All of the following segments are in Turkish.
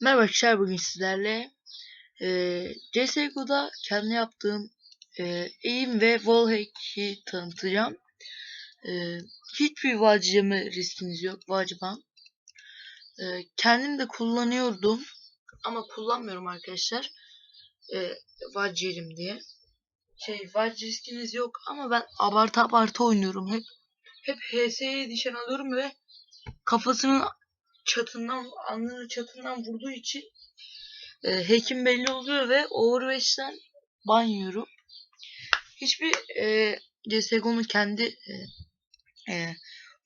Merhaba arkadaşlar bugün sizlerle e, CSGO'da kendi yaptığım e, aim ve wallhack'i tanıtacağım. E, hiçbir vacibeme riskiniz yok vacibam. E, kendim de kullanıyordum ama kullanmıyorum arkadaşlar. E, vacilim diye. Şey vac riskiniz yok ama ben abartı abartı oynuyorum hep. Hep HS'ye dişen alıyorum ve kafasının çatından, alnının çatından vurduğu için e, hackim belli oluyor ve Overwatch'ten ban yiyorum. Hiçbir e, CSGO'nun kendi e, e,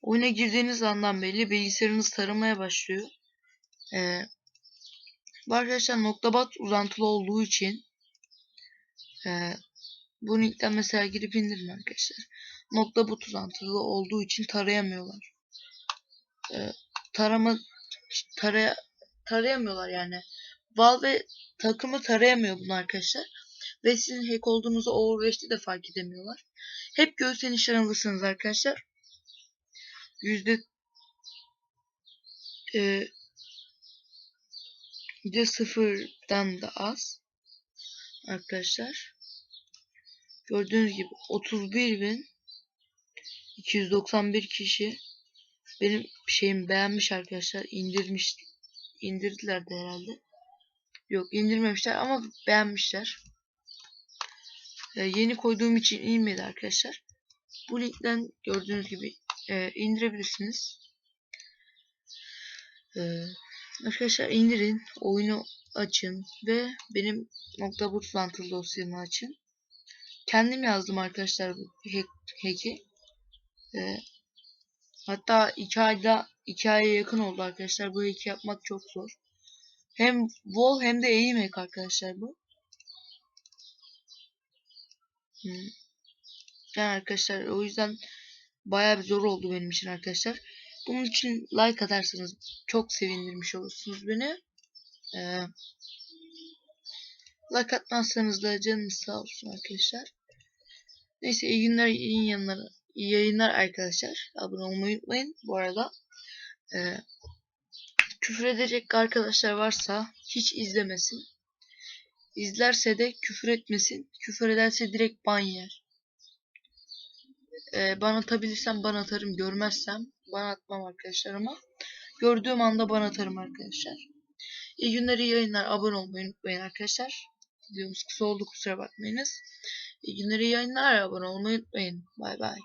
oyuna girdiğiniz andan belli bilgisayarınız taramaya başlıyor. E, bu arkadaşlar noktabat uzantılı olduğu için e, bu linkten mesela girip indirin arkadaşlar. Noktabat uzantılı olduğu için tarayamıyorlar. E, tarama taraya, tarayamıyorlar yani. Valve takımı tarayamıyor bunu arkadaşlar. Ve sizin hack olduğunuzu Overwatch'te de fark edemiyorlar. Hep göğüsten nişan alırsınız arkadaşlar. Yüzde e, yüzde sıfırdan da az arkadaşlar. Gördüğünüz gibi 31 bin 291 kişi benim şeyim beğenmiş arkadaşlar. indirmiş indirdiler de herhalde. Yok indirmemişler ama beğenmişler. Ee, yeni koyduğum için inmedi arkadaşlar. Bu linkten gördüğünüz gibi e, indirebilirsiniz. Ee, arkadaşlar indirin. Oyunu açın ve benim nokta butlantılı dosyamı açın. Kendim yazdım arkadaşlar bu hack, hack'i. Ee, hatta 2 ayda 2 aya yakın oldu arkadaşlar. Bu hack'i yapmak çok zor. Hem wall hem de aim hack arkadaşlar bu. Hmm. Yani arkadaşlar o yüzden bayağı bir zor oldu benim için arkadaşlar. Bunun için like atarsanız çok sevindirmiş olursunuz beni. Ee, like atmazsanız da canınız sağ olsun arkadaşlar. Neyse iyi günler, iyi yayınlar, iyi yayınlar arkadaşlar. Abone olmayı unutmayın. Bu arada e, küfür edecek arkadaşlar varsa hiç izlemesin. İzlerse de küfür etmesin. Küfür ederse direkt ban yer. Ee, ban atabilirsem ban atarım. Görmezsem ban atmam arkadaşlar ama gördüğüm anda ban atarım arkadaşlar. İyi günler, iyi yayınlar. Abone olmayı unutmayın arkadaşlar. Videomuz kısa oldu kusura bakmayınız. İyi günler, iyi yayınlar. Abone olmayı unutmayın. Bay bay.